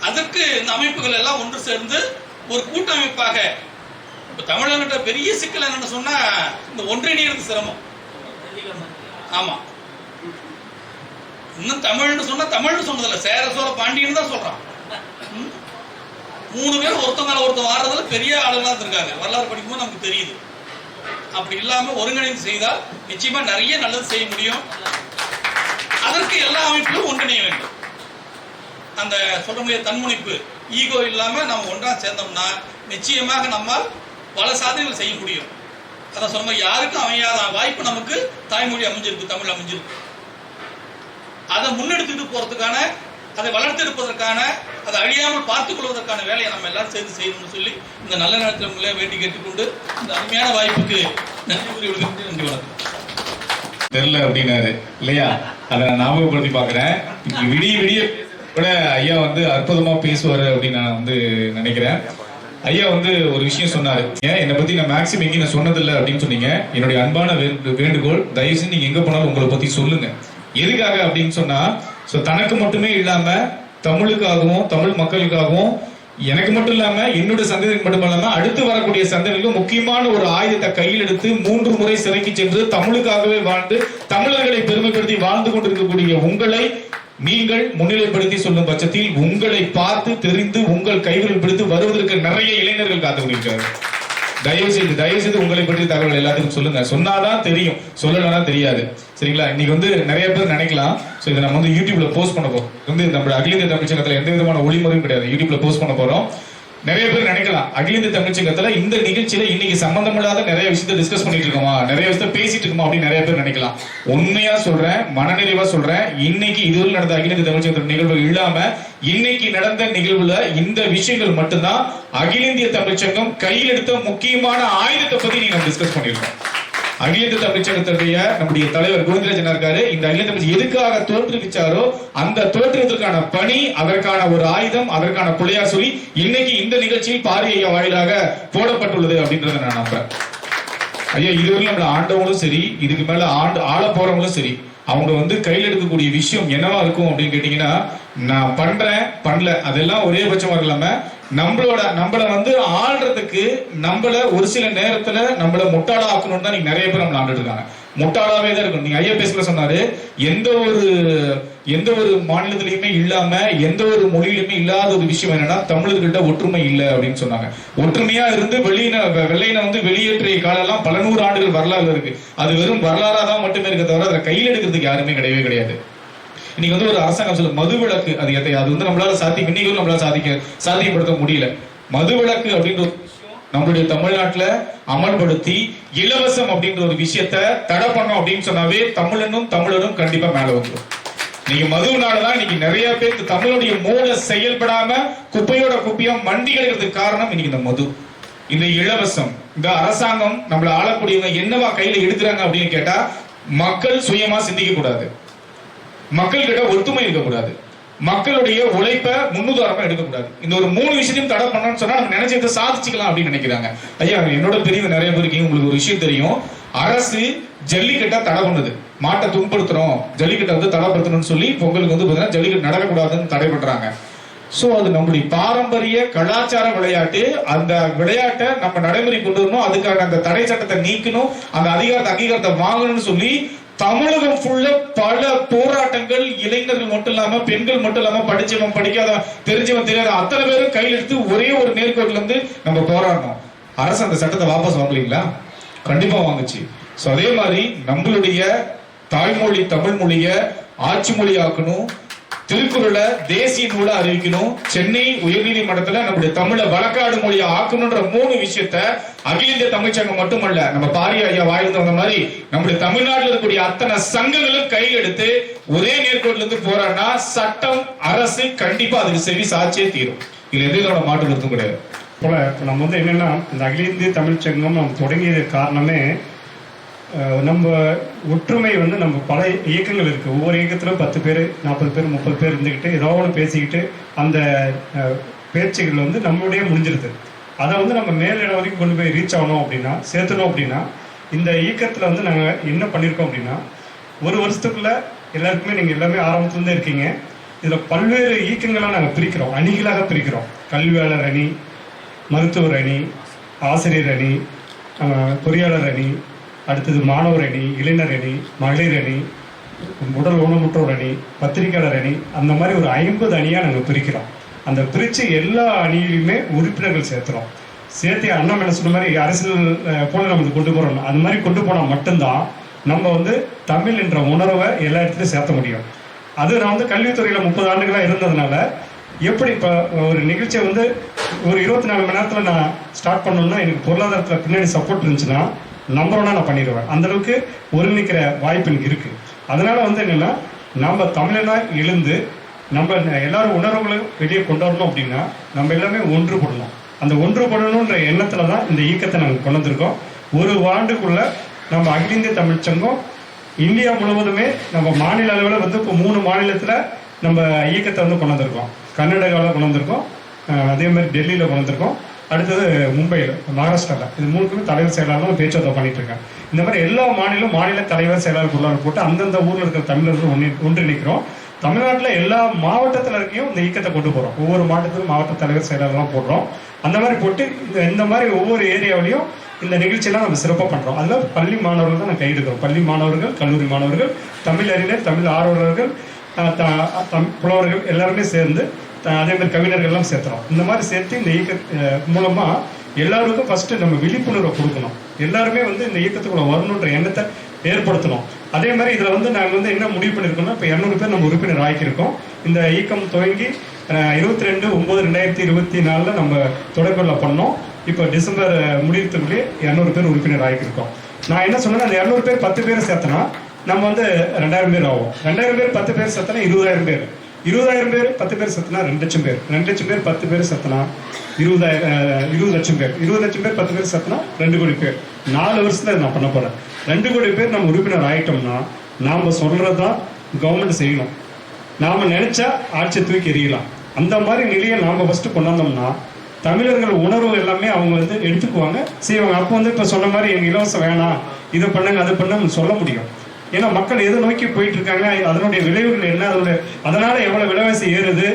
அதற்கு இந்த அமைப்புகள் எல்லாம் ஒன்று சேர்ந்து ஒரு கூட்டமைப்பாக இப்ப தமிழகன்ற பெரிய சிக்கல் என்னன்னு சொன்னா இந்த ஒன்றிணைகிறது சிரமம். ஆமா. இன்னும் தமிழ்னு சொன்னா தமிழ்னு சொன்னதில்ல. சேர சோழ பாண்டியன் தான் சொல்றான். மூணு பேர் ஒருத்தவங்க ஒருத்தர் வாடுறதுல பெரிய ஆளுங்களா இருந்திருக்காங்க. வரலாறு படிக்கும்போது நமக்கு தெரியுது. அப்படி இல்லாம ஒருங்கிணைந்து செய்தால் நிச்சயமா நிறைய நல்லது செய்ய முடியும். அதற்கு எல்லா அமைப்பிலும் ஒன்றிணைய வேண்டும். அந்த சொல்ல முடிய தன்முனைப்பு ஈகோ இல்லாம நம்ம ஒன்றா சேர்ந்தோம்னா நிச்சயமாக நம்மால் பல சாதனைகள் செய்ய முடியும். அதை சொன்ன யாருக்கும் அமையாத வாய்ப்பு நமக்கு தாய்மொழி அமைஞ்சிருக்கு தமிழ் அமைஞ்சிருக்கு. அதை முன்னெடுத்துட்டு போறதுக்கான அதை வளர்த்தெடுப்பதற்கான அதை அழியாமல் பார்த்துக் கொள்வதற்கான வேலையை நம்ம எல்லாரும் சேர்ந்து செய்யணும்னு சொல்லி இந்த நல்ல நேரத்தில் உங்களே வேண்டி கேட்டுக்கொண்டு இந்த அருமையான வாய்ப்புக்கு நன்றி கூறி விடுகிறேன் நன்றி வணக்கம். தெரியல அப்படின்னாரு. இல்லையா? அதை நான் ஞாபகப்படுத்தி பாக்குறேன் விடிய விடிய கூட ஐயா வந்து அற்புதமா பேசுவாரு அப்படின்னு நான் வந்து நினைக்கிறேன். ஐயா வந்து ஒரு விஷயம் சொன்னாரு. ஏன் என்னை பத்தி நான் மேக்ஸிமம் எங்கேயும் நான் சொன்னதில்லை அப்படின்னு சொன்னீங்க. என்னுடைய அன்பான வேண்டு- வேண்டுகோள் தயவு செஞ்சு நீங்க எங்க போனாலும் உங்களை பத்தி சொல்லுங்க. எதுக்காக அப்படின்னு சொன்னா ஸோ தனக்கு மட்டுமே இல்லாம தமிழுக்காகவும் தமிழ் மக்களுக்காகவும் எனக்கு மட்டும் இல்லாம என்னோட சந்ததிக்கு மட்டும் இல்லாம அடுத்து வரக்கூடிய சந்ததிகளுக்கு முக்கியமான ஒரு ஆயுதத்தை கையில் எடுத்து மூன்று முறை சிறைக்கு சென்று தமிழுக்காகவே வாழ்ந்து தமிழர்களை பெருமைப்படுத்தி வாழ்ந்து கொண்டிருக்கக்கூடிய உங்களை நீங்கள் முன்னிலைப்படுத்தி சொல்லும் பட்சத்தில் உங்களை பார்த்து தெரிந்து உங்கள் கைகளில் பிடித்து வருவதற்கு நிறைய இளைஞர்கள் காத்து கொண்டிருக்கிறார்கள் தயவு செய்து தயவு செய்து உங்களை பற்றி தகவல் எல்லாத்துக்கும் சொல்லுங்க. சொன்னாதான் தெரியும். சொல்லலைன்னா தெரியாது. சரிங்களா? இன்னைக்கு வந்து நிறைய பேர் நினைக்கலாம். ஸோ இதை நம்ம வந்து யூடியூப்ல போஸ்ட் பண்ண போறோம். வந்து நம்ம அகில இந்திய தமிழ் எந்த விதமான ஒளிமுறையும் கிடையாது. யூடியூப்ல போஸ்ட் பண்ண போறோம். நிறைய பேர் நினைக்கலாம். அகில இந்திய தமிழ்ச்சங்கத்துல இந்த நிகழ்ச்சியில இன்னைக்கு சம்பந்தமில்லாத நிறைய விஷயத்த டிஸ்கஸ் பண்ணிட்டு இருக்கோமா? நிறைய விஷயத்த பேசிட்டு இருக்கோமா அப்படின்னு நிறைய பேர் நினைக்கலாம். உண்மையா சொல்றேன் மனநிறைவா சொல்றேன். இன்னைக்கு இதுவரை நடந்த அகில இந்திய தமிழ் நிகழ்வு இல்லாம இன்னைக்கு நடந்த நிகழ்வுல இந்த விஷயங்கள் மட்டும்தான் அகில இந்திய தமிழ்ச்சங்கம் கையில் எடுத்த முக்கியமான ஆயுதத்தை பத்தி நீங்க டிஸ்கஸ் பண்ணிருக்கோம் அகில இந்திய நம்முடைய தலைவர் கோவிந்தராஜன் இருக்காரு. இந்த அகில தமிழ் எதுக்காக தோற்றுவிச்சாரோ அந்த தோற்றுவதற்கான பணி அதற்கான ஒரு ஆயுதம் அதற்கான பிள்ளையார் சொல்லி இன்னைக்கு இந்த நிகழ்ச்சியில் பாரிய வாயிலாக போடப்பட்டுள்ளது அப்படின்றத நான் நம்புறேன். ஐயா இதுவரையும் நம்ம ஆண்டவங்களும் சரி இதுக்கு மேல ஆண்டு ஆள போறவங்களும் சரி அவங்க வந்து கையில் எடுக்கக்கூடிய விஷயம் என்னவா இருக்கும் அப்படின்னு கேட்டீங்கன்னா நான் பண்றேன் பண்ணல. அதெல்லாம் ஒரே பட்சமா இல்லாம நம்மளோட நம்மள வந்து ஆள்றதுக்கு நம்மள ஒரு சில நேரத்துல நம்மள முட்டாளா ஆக்கணும்னு தான் நீங்க நிறைய பேர் நம்மள ஆண்டுட்டு இருக்காங்க. முட்டாளாவே தான் இருக்கும் நீங்க ஐஎஃப்எஸ்ல சொன்னாரு எந்த ஒரு எந்த ஒரு மாநிலத்திலயுமே இல்லாம எந்த ஒரு மொழியிலுமே இல்லாத ஒரு விஷயம் என்னன்னா தமிழர்கிட்ட ஒற்றுமை இல்லை அப்படின்னு சொன்னாங்க. ஒற்றுமையா இருந்து வெளியின வெள்ளையின வந்து வெளியேற்றிய காலம்லாம் பல நூறு ஆண்டுகள் வரலாறு இருக்கு. அது வெறும் வரலாறா தான் மட்டுமே இருக்க தவிர அதை கையில் எடுக்கிறதுக்கு யாருமே கிடையவே கிடையாது. இன்னைக்கு வந்து ஒரு அரசாங்கம் சொல்ல மது விளக்கு அது எதை அது வந்து நம்மளால சாத்தி இன்னைக்கு நம்மளால சாதிக்க சாத்தியப்படுத்த முடியல. மது விளக்கு அப்படின்ற ஒரு நம்மளுடைய தமிழ்நாட்டுல அமல்படுத்தி இலவசம் அப்படின்ற ஒரு விஷயத்த தடை பண்ணோம் அப்படின்னு சொன்னாவே தமிழனும் தமிழரும் கண்டிப்பா மேல வந்துடும் நீங்க மதுவினாலதான் இன்னைக்கு நிறைய பேருக்கு தமிழுடைய மூளை செயல்படாம குப்பையோட குப்பையா மண்டி கிடைக்கிறதுக்கு காரணம் இன்னைக்கு இந்த மது. இந்த இலவசம். இந்த அரசாங்கம் நம்மள ஆளக்கூடியவங்க என்னவா கையில எடுக்கிறாங்க அப்படின்னு கேட்டா மக்கள் சுயமா சிந்திக்க கூடாது. மக்கள் கிட்ட ஒத்துமை இருக்கக்கூடாது. மக்களுடைய உழைப்ப முன்னுதாரணமா எடுக்கக்கூடாது. இந்த ஒரு மூணு விஷயத்தையும் தடை பண்ணணும்னு சொன்னா நம்ம நினைச்சதை சாதிச்சுக்கலாம் அப்படின்னு நினைக்கிறாங்க. ஐயா என்னோட பிரிவு நிறைய பேருக்கு உங்களுக்கு ஒரு விஷயம் தெரியும். அரசு ஜல்லிக்கட்டா தடை பண்ணுது. மாட்டை துன்படுத்துறோம் ஜல்லிக்கட்டை வந்து தடைப்படுத்தணும்னு சொல்லி பொங்கலுக்கு வந்து பாத்தீங்கன்னா ஜல்லிக்கட்டு நடக்கக்கூடாதுன்னு தடை பண்றாங்க சோ அது நம்முடைய பாரம்பரிய கலாச்சார விளையாட்டு அந்த விளையாட்டை நம்ம நடைமுறை கொண்டு வரணும். அதுக்கான அந்த தடை சட்டத்தை நீக்கணும். அந்த அதிகாரத்தை அங்கீகாரத்தை வாங்கணும்னு சொல்லி தமிழகம் ஃபுல்லா பல போராட்டங்கள் இளைஞர்கள் மட்டும் இல்லாம பெண்கள் மட்டும் இல்லாம படிச்சவன் படிக்காத தெரிஞ்சவன் தெரியாத அத்தனை பேரும் கையில் எடுத்து ஒரே ஒரு நேர்கோட்டில இருந்து நம்ம போராடணும். அரசு அந்த சட்டத்தை வாபஸ் வாங்கலீங்களா? கண்டிப்பா வாங்குச்சு. ஸோ அதே மாதிரி நம்மளுடைய தாய்மொழி தமிழ் மொழிய ஆட்சி மொழி ஆக்கணும் திருக்குறளை தேசிய நூலா அறிவிக்கணும். சென்னை உயர்நீதிமன்றத்துல நம்முடைய தமிழை வழக்காடு மொழியை ஆக்கணும்ன்ற மூணு விஷயத்த அகில இந்திய தமிழ்ச்சங்கம் மட்டுமல்ல நம்ம பாரிய ஐயா வாயிலிருந்து வந்த மாதிரி நம்முடைய தமிழ்நாட்டில் இருக்கக்கூடிய அத்தனை சங்கங்களும் கையில் எடுத்து ஒரே நேர்கோட்டில இருந்து போராடினா சட்டம் அரசு கண்டிப்பா அதுக்கு செவி சாட்சியே தீரும். இதுல எந்த மாற்று கருத்தும் கிடையாது. போல இப்போ நம்ம வந்து என்னன்னா இந்த அகில இந்திய தமிழ்ச் சங்கம் நம்ம தொடங்கியது காரணமே நம்ம ஒற்றுமை வந்து நம்ம பல இயக்கங்கள் இருக்கு. ஒவ்வொரு இயக்கத்திலும் பத்து பேர் நாற்பது பேர் முப்பது பேர் இருந்துக்கிட்டு ஏதோ ஒன்று பேசிக்கிட்டு அந்த பேச்சுகள் வந்து நம்மளுடைய முடிஞ்சிருது. அதை வந்து நம்ம மேலிடம் வரைக்கும் கொண்டு போய் ரீச் ஆகணும் அப்படின்னா சேர்த்தணும் அப்படின்னா இந்த இயக்கத்தில் வந்து நாங்கள் என்ன பண்ணியிருக்கோம் அப்படின்னா ஒரு வருஷத்துக்குள்ள எல்லாருக்குமே நீங்கள் எல்லாமே ஆரம்பத்துலேருந்தே இருக்கீங்க. இதில் பல்வேறு இயக்கங்களாக நாங்கள் பிரிக்கிறோம். அணிகளாக பிரிக்கிறோம். கல்வியாளர் அணி மருத்துவர் அணி ஆசிரியர் அணி பொறியாளர் அணி அடுத்தது மாணவர் அணி இளைஞர் அணி மகளிர் அணி உடல் ஊனமுற்றோர் அணி பத்திரிகையாளர் அணி அந்த மாதிரி ஒரு ஐம்பது அணியாக நாங்கள் பிரிக்கிறோம். அந்த பிரித்து எல்லா அணியிலுமே உறுப்பினர்கள் சேர்த்துறோம். சேர்த்து அண்ணா என்ன சொன்ன மாதிரி அரசியல் போல நம்ம கொண்டு போகிறோம் அது மாதிரி கொண்டு போனால் மட்டும்தான் நம்ம வந்து தமிழ் என்ற உணர்வை எல்லா இடத்துலையும் சேர்த்த முடியும். அது நான் வந்து கல்வித்துறையில் முப்பது ஆண்டுகளாக இருந்ததுனால எப்படி இப்போ ஒரு நிகழ்ச்சியை வந்து ஒரு இருபத்தி நாலு மணி நேரத்தில் நான் ஸ்டார்ட் பண்ணணும்னா எனக்கு பொருளாதாரத்தில் பின்னாடி சப்போர்ட் இருந்துச்சுன்னா நம்பர் ஒன்றா நான் பண்ணிடுவேன். அந்த அளவுக்கு ஒருங்கிணைக்கிற வாய்ப்பு எனக்கு இருக்கு. அதனால வந்து என்னன்னா நம்ம தமிழனா எழுந்து நம்ம எல்லாரும் உணர்வுகளை வெளியே கொண்டு வரணும் அப்படின்னா நம்ம எல்லாமே ஒன்றுபடணும். அந்த ஒன்றுபடணுன்ற எண்ணத்துல தான் இந்த இயக்கத்தை நாங்கள் கொண்டு வந்திருக்கோம். ஒரு ஆண்டுக்குள்ள நம்ம அகில இந்திய தமிழ்ச் சங்கம் இந்தியா முழுவதுமே நம்ம மாநில அளவில் வந்து இப்போ மூணு மாநிலத்தில் நம்ம இயக்கத்தை வந்து கொண்டு வந்திருக்கோம். கர்நாடகாவில் கொண்டு வந்திருக்கோம். அதே மாதிரி டெல்லியில் கொண்டு வந்திருக்கோம். அடுத்தது மும்பையில் மகாராஷ்டிராவில் இது மூணுக்குமே தலைவர் செயலாளரும் பேச்சுவார்த்தை பண்ணிட்டு இருக்காங்க இந்த மாதிரி எல்லா மாநிலம் மாநில தலைவர் செயலாளர் பொருளாளர் போட்டு அந்தந்த ஊரில் இருக்கிற தமிழர்கள் ஒன்று ஒன்றிணைக்கிறோம் தமிழ்நாட்டில் எல்லா மாவட்டத்தில் இருக்கையும் இந்த இயக்கத்தை கொண்டு போகிறோம் ஒவ்வொரு மாவட்டத்திலும் மாவட்ட தலைவர் செயலாளர்லாம் போடுறோம். அந்த மாதிரி போட்டு இந்த இந்த மாதிரி ஒவ்வொரு ஏரியாவிலையும் இந்த நிகழ்ச்சியெல்லாம் நம்ம சிறப்பாக பண்ணுறோம் அதில் பள்ளி மாணவர்கள் தான் நான் கையெடுக்கிறோம் பள்ளி மாணவர்கள் கல்லூரி மாணவர்கள் தமிழ் அறிஞர் தமிழ் ஆர்வலர்கள் த- புலவர்கள் எல்லாருமே சேர்ந்து அதே மாதிரி கவிஞர்கள்லாம் சேர்த்துறோம். இந்த மாதிரி சேர்த்து இந்த இயக்க மூலமாக மூலமா எல்லாருக்கும் ஃபர்ஸ்ட் நம்ம விழிப்புணர்வை கொடுக்கணும். எல்லாருமே வந்து இந்த இயக்கத்துக்குள்ள வரணுன்ற எண்ணத்தை ஏற்படுத்தணும். அதே மாதிரி இதுல வந்து நாங்கள் வந்து என்ன முடிவு பண்ணிருக்கோம்னா இப்ப இரநூறு பேர் நம்ம உறுப்பினர் ஆக்கியிருக்கோம் இந்த இயக்கம் துவங்கி இருபத்தி ரெண்டு ஒன்பது ரெண்டாயிரத்தி இருபத்தி நாலுல நம்ம தொடர்புல பண்ணோம். இப்போ டிசம்பர் அஹ், முடியறதுக்குள்ளே இரநூறு பேர் உறுப்பினர் ஆகியிருக்கோம். நான் என்ன சொன்னேன்னா அந்த இரநூறு பேர் பத்து பேர் சேர்த்தனா நம்ம வந்து ரெண்டாயிரம் பேர் ஆகும் ரெண்டாயிரம் பேர் பத்து பேர் சேர்த்தனா இருபதாயிரம் பேர். இருபதாயிரம் பேர் பத்து பேர் செத்தனா ரெண்டு லட்சம் பேர். ரெண்டு லட்சம் பேர் பத்து பேர் செத்தனா இருபதாயிரம் இருபது லட்சம் பேர். இருபது லட்சம் பேர் பத்து பேர் செத்தனா ரெண்டு கோடி பேர். நாலு வருஷத்துல நான் பண்ண போறேன். ரெண்டு கோடி பேர் நம்ம உறுப்பினர் ஆயிட்டோம்னா நாம சொல்றதுதான் கவர்மெண்ட் செய்யணும். நாம நினைச்சா ஆட்சியை தூக்கி எறியலாம். அந்த மாதிரி நிலையை நாம ஃபர்ஸ்ட் கொண்டாந்தோம்னா தமிழர்கள் உணர்வு எல்லாமே அவங்க வந்து எடுத்துக்குவாங்க. செய்வாங்க அப்போ வந்து இப்ப சொன்ன மாதிரி எங்க இலவசம் வேணாம். இதை பண்ணுங்க அது பண்ணுங்க சொல்ல முடியும். ஏன்னா மக்கள் எதை நோக்கி போயிட்டு இருக்காங்க அதனுடைய விளைவுகள் என்ன அதோட அதனால எவ்வளவு விலைவாசி ஏறுது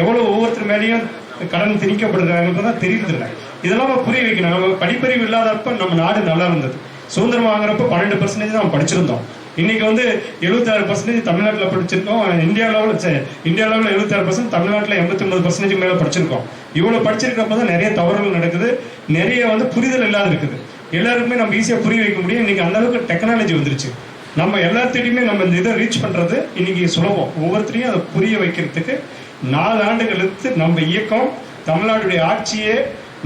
எவ்வளவு ஒவ்வொருத்தர் மேலேயும் கடன் திணிக்கப்படுறாங்கன்றதான் தெரியுது இல்லை. இதெல்லாம் நம்ம புரிய வைக்கணும். நம்ம படிப்பறிவு இல்லாதப்ப நம்ம நாடு நல்லா இருந்தது. சுதந்திரம் வாங்குறப்ப பன்னெண்டு பர்சன்டேஜ் நம்ம படிச்சிருந்தோம். இன்னைக்கு வந்து எழுபத்தாறு பர்சன்டேஜ் தமிழ்நாட்டில் படிச்சிருக்கோம். இந்தியா லெவலில் இந்தியா லெவலில் எழுபத்தாறு பர்சன்ட் தமிழ்நாட்டில் எண்பத்தி ஒன்பது பர்சன்டேஜ் மேலே படிச்சிருக்கோம். இவ்வளோ படிச்சிருக்கப்ப தான் நிறைய தவறுகள் நடக்குது. நிறைய வந்து புரிதல் இல்லாத இருக்குது. எல்லாருக்குமே நம்ம ஈஸியாக புரிய வைக்க முடியும். இன்னைக்கு அந்த அளவுக்கு டெக்னாலஜி வந்துருச்சு. நம்ம எல்லாத்திட்டையுமே நம்ம இந்த இதை ரீச் பண்றது இன்னைக்கு சுலபம். ஒவ்வொருத்தரையும் அதை புரிய வைக்கிறதுக்கு நாலு ஆண்டுகளுக்கு நம்ம இயக்கம் தமிழ்நாடுடைய ஆட்சியே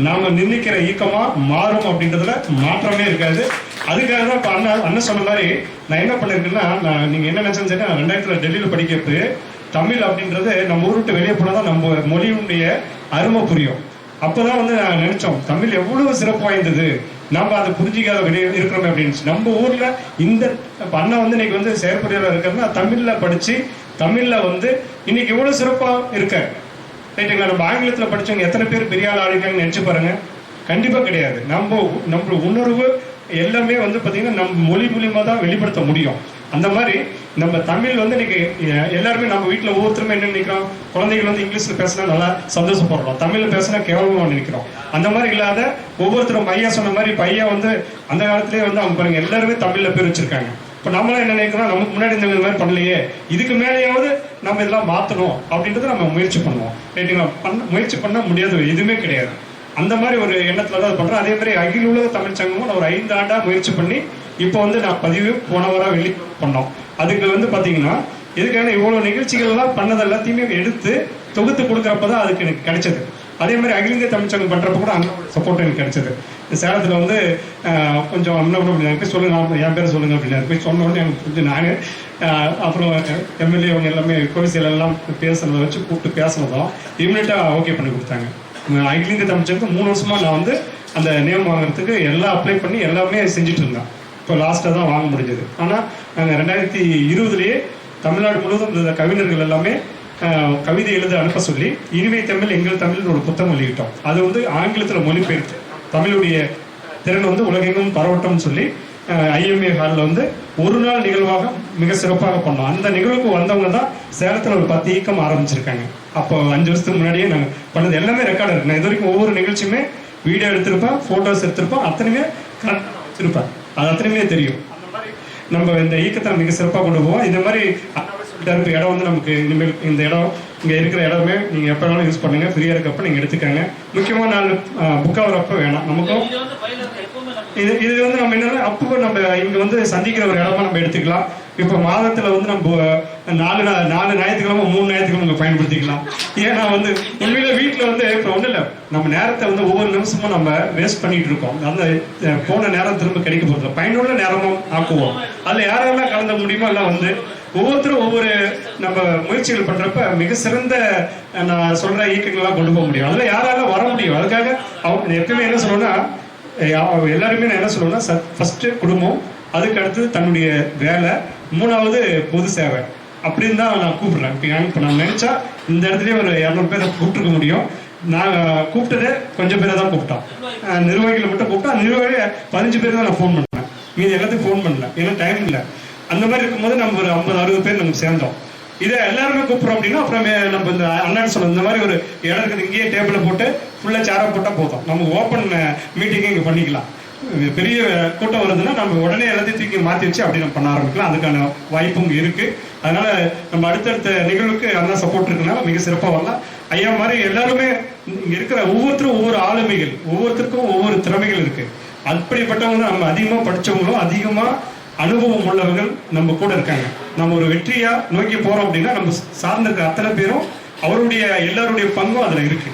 நாம நிர்ணயிக்கிற இயக்கமா மாறும் அப்படின்றதுல மாற்றமே இருக்காது. அதுக்காக தான் இப்போ அண்ணா அண்ணன் சொன்ன மாதிரி நான் என்ன பண்ணிருக்கேன்னா நான் நீங்க என்ன நினைச்சேன்னு ரெண்டாயிரத்துல டெல்லியில படிக்கிறது தமிழ் அப்படின்றது நம்ம ஊர் விட்டு வெளியே போனால் தான் நம்ம மொழியினுடைய அருமை புரியும். அப்பதான் வந்து நாங்கள் நினைச்சோம் தமிழ் எவ்வளவு சிறப்பு வாய்ந்தது. நம்ம அதை புரிஞ்சிக்காத வெளியே இருக்கிறோம் அப்படின்னு நம்ம ஊர்ல இந்த இப்ப அண்ணா வந்து இன்னைக்கு வந்து செயற்பொறியாளர் இருக்கிறதுனா தமிழ்ல படிச்சு தமிழ்ல வந்து இன்னைக்கு எவ்வளவு சிறப்பா இருக்க. ரைட்டுங்களா நம்ம ஆங்கிலத்துல படிச்சவங்க எத்தனை பேர் பெரிய ஆள் ஆளுங்கன்னு நினைச்சு பாருங்க. கண்டிப்பா கிடையாது. நம்ம நம்ம உணர்வு எல்லாமே வந்து பாத்தீங்கன்னா நம்ம மொழி மூலியமா தான் வெளிப்படுத்த முடியும். அந்த மாதிரி நம்ம தமிழ் வந்து இன்னைக்கு எல்லாருமே நம்ம வீட்டில் ஒவ்வொருத்தருமே என்ன நினைக்கிறோம்? குழந்தைகள் வந்து இங்கிலீஷில் பேசினா நல்லா சந்தோஷப்படுறோம். தமிழில் பேசினா கேவலமாக நினைக்கிறோம். அந்த மாதிரி இல்லாத ஒவ்வொருத்தரும் ஐயா சொன்ன மாதிரி பையன் ஐயா வந்து அந்த காலத்திலேயே வந்து அவங்க பாருங்க எல்லாருமே தமிழில் பேர் வச்சிருக்காங்க. இப்போ நம்மளாம் என்ன நினைக்கிறோம்? நமக்கு முன்னாடி இந்த மாதிரி பண்ணலையே. இதுக்கு மேலேயாவது நம்ம இதெல்லாம் மாற்றணும் அப்படின்றத நம்ம முயற்சி பண்ணுவோம். ரைட்டுங்களா பண்ண முயற்சி பண்ண முடியாது எதுவுமே கிடையாது. அந்த மாதிரி ஒரு எண்ணத்துல தான் பண்ணுறோம் அதே மாதிரி அகில உலக தமிழ் சங்கமும் ஒரு ஐந்து ஆண்டாக முயற்சி பண்ணி இப்போ வந்து நான் பதிவு போன வாரம் வெளி பண்ணோம். அதுக்கு வந்து பார்த்தீங்கன்னா இதுக்கான இவ்வளோ நிகழ்ச்சிகள் எல்லாம் பண்ணது எல்லாத்தையுமே எடுத்து தொகுத்து கொடுக்குறப்ப தான் அதுக்கு எனக்கு கிடைச்சது. அதே மாதிரி அகில இந்திய தமிழ் சங்கம் கூட அந்த சப்போர்ட் எனக்கு கிடைச்சது. இந்த வந்து கொஞ்சம் என்ன கூட அப்படி போய் சொல்லுங்க என் பேரை சொல்லுங்க அப்படின்னு போய் சொன்ன உடனே எனக்கு புரிஞ்சு நாங்கள் அப்புறம் எம்எல்ஏ அவங்க எல்லாமே கோவிசில் எல்லாம் பேசுனதை வச்சு கூப்பிட்டு பேசுனதும் இம்மிடியா ஓகே பண்ணி கொடுத்தாங்க. அகில இந்திய தமிழ் சங்கம் மூணு வருஷமாக நான் வந்து அந்த நேம் வாங்குறதுக்கு எல்லாம் அப்ளை பண்ணி எல்லாமே செஞ்சுட்டு இருந்தேன். இப்போ லாஸ்ட்டாக தான் வாங்க முடிஞ்சது. ஆனால் நாங்கள் ரெண்டாயிரத்தி இருபதுலேயே தமிழ்நாடு முழுவதும் இருந்த கவிஞர்கள் எல்லாமே கவிதை எழுத அனுப்ப சொல்லி இனிமை தமிழ் எங்கள் தமிழ் ஒரு புத்தகம் வெளியிட்டோம். அது வந்து ஆங்கிலத்தில் மொழிபெயர்த்து தமிழுடைய திறன் வந்து உலகெங்கும் பரவட்டும்னு சொல்லி ஐஎம்ஏ ஹாலில் வந்து ஒரு நாள் நிகழ்வாக மிக சிறப்பாக பண்ணோம். அந்த நிகழ்வுக்கு வந்தவங்க தான் சேலத்தில் ஒரு பத்து இயக்கம் ஆரம்பிச்சிருக்காங்க. அப்போ அஞ்சு வருஷத்துக்கு முன்னாடியே நாங்கள் பண்ணது எல்லாமே ரெக்கார்டு இருக்கு. நான் இது வரைக்கும் ஒவ்வொரு நிகழ்ச்சியுமே வீடியோ எடுத்திருப்பேன் ஃபோட்டோஸ் எடுத்திருப்பேன். அத்தனையுமே கரெக்டாக வச்சிருப்பேன். அது அத்தனையுமே தெரியும். நம்ம இந்த இயக்கத்தை மிக சிறப்பாக கொண்டு போவோம். இந்த மாதிரி சொல்லிட்டாரு இடம் வந்து நமக்கு இனிமேல் இந்த இடம் இங்கே இருக்கிற இடமே நீங்க எப்போ வேணாலும் யூஸ் பண்ணுங்க. ஃப்ரீயா இருக்கப்ப நீங்க எடுத்துக்கங்க. முக்கியமா நான் புக் ஆகிறப்ப வேணாம். நமக்கும் இது இது வந்து நம்ம என்னன்னா அப்போ நம்ம இங்க வந்து சந்திக்கிற ஒரு இடமா நம்ம எடுத்துக்கலாம். இப்ப மாதத்துல வந்து நம்ம நாலு நாலு ஞாயிற்றுக்கிழமை மூணு ஞாயிற்றுக்கிழமை பயன்படுத்திக்கலாம். ஏன்னா வந்து உண்மையில வீட்டுல வந்து இப்ப ஒண்ணு இல்ல நம்ம நேரத்தை வந்து ஒவ்வொரு நிமிஷமும் நம்ம வேஸ்ட் பண்ணிட்டு இருக்கோம். அந்த போன நேரம் திரும்ப கிடைக்க போறது பயனுள்ள நேரமும் ஆக்குவோம். அதுல யாரெல்லாம் கலந்த முடியுமோ எல்லாம் வந்து ஒவ்வொருத்தரும் ஒவ்வொரு நம்ம முயற்சிகள் பண்றப்ப மிக சிறந்த நான் சொல்ற இயக்கங்கள்லாம் கொண்டு போக முடியும். அதுல யாரால வர முடியும். அதுக்காக அவங்க எப்பவுமே என்ன சொல்லணும்னா எல்லாருமே நான் என்ன சொல்லுவேன்னா ஃபர்ஸ்ட் குடும்பம் அதுக்கு அடுத்தது தன்னுடைய வேலை மூணாவது பொது சேவை. அப்படின்னு தான் நான் கூப்பிடுறேன். இப்போ இப்போ நான் நினைச்சா இந்த இடத்துலயே ஒரு இரநூறு பேரை கூப்பிட்டுருக்க முடியும். நான் கூப்பிட்டதே கொஞ்சம் பேரை தான் கூப்பிட்டோம் நிர்வாகிகளை மட்டும் கூப்பிட்டா அந்த பதினஞ்சு பேர் தான் நான் ஃபோன் பண்ணேன். மீது எல்லாத்துக்கும் ஃபோன் பண்ணல. ஏன்னா டைம் இல்லை. அந்த மாதிரி இருக்கும்போது நம்ம ஒரு ஐம்பது அறுபது பேர் நம்ம சேர்ந்தோம். இதை எல்லாருமே கூப்பிடுறோம் அப்படின்னா அப்புறம் நம்ம இந்த அண்ணா சொன்ன இந்த மாதிரி ஒரு இடம் இருக்குது. இங்கேயே டேபிள் போட்டு ஃபுல்லாக சேரை போட்டால் போதும். நம்ம ஓப்பன் மீட்டிங்கே இங்கே பண்ணிக்கலாம். பெரிய கூட்டம் வருதுன்னா நம்ம உடனே எல்லாத்தையும் தூக்கி மாற்றி வச்சு அப்படி நம்ம பண்ண ஆரம்பிக்கலாம். அதுக்கான வாய்ப்பும் இருக்கு. அதனால நம்ம அடுத்தடுத்த நிகழ்வுக்கு அண்ணா சப்போர்ட் இருக்குனால மிக சிறப்பாக வரலாம். ஐயா மாதிரி எல்லாருமே இங்கே இருக்கிற ஒவ்வொருத்தரும் ஒவ்வொரு ஆளுமைகள் ஒவ்வொருத்தருக்கும் ஒவ்வொரு திறமைகள் இருக்கு. அப்படிப்பட்டவங்க நம்ம அதிகமாக படிச்சவங்களும் அதிகமாக அனுபவம் உள்ளவர்கள் நம்ம கூட இருக்காங்க. நம்ம ஒரு வெற்றியா நோக்கி போறோம் அப்படின்னா நம்ம சார்ந்திருக்க அத்தனை பேரும் அவருடைய எல்லாருடைய பங்கும் அதுல இருக்கு.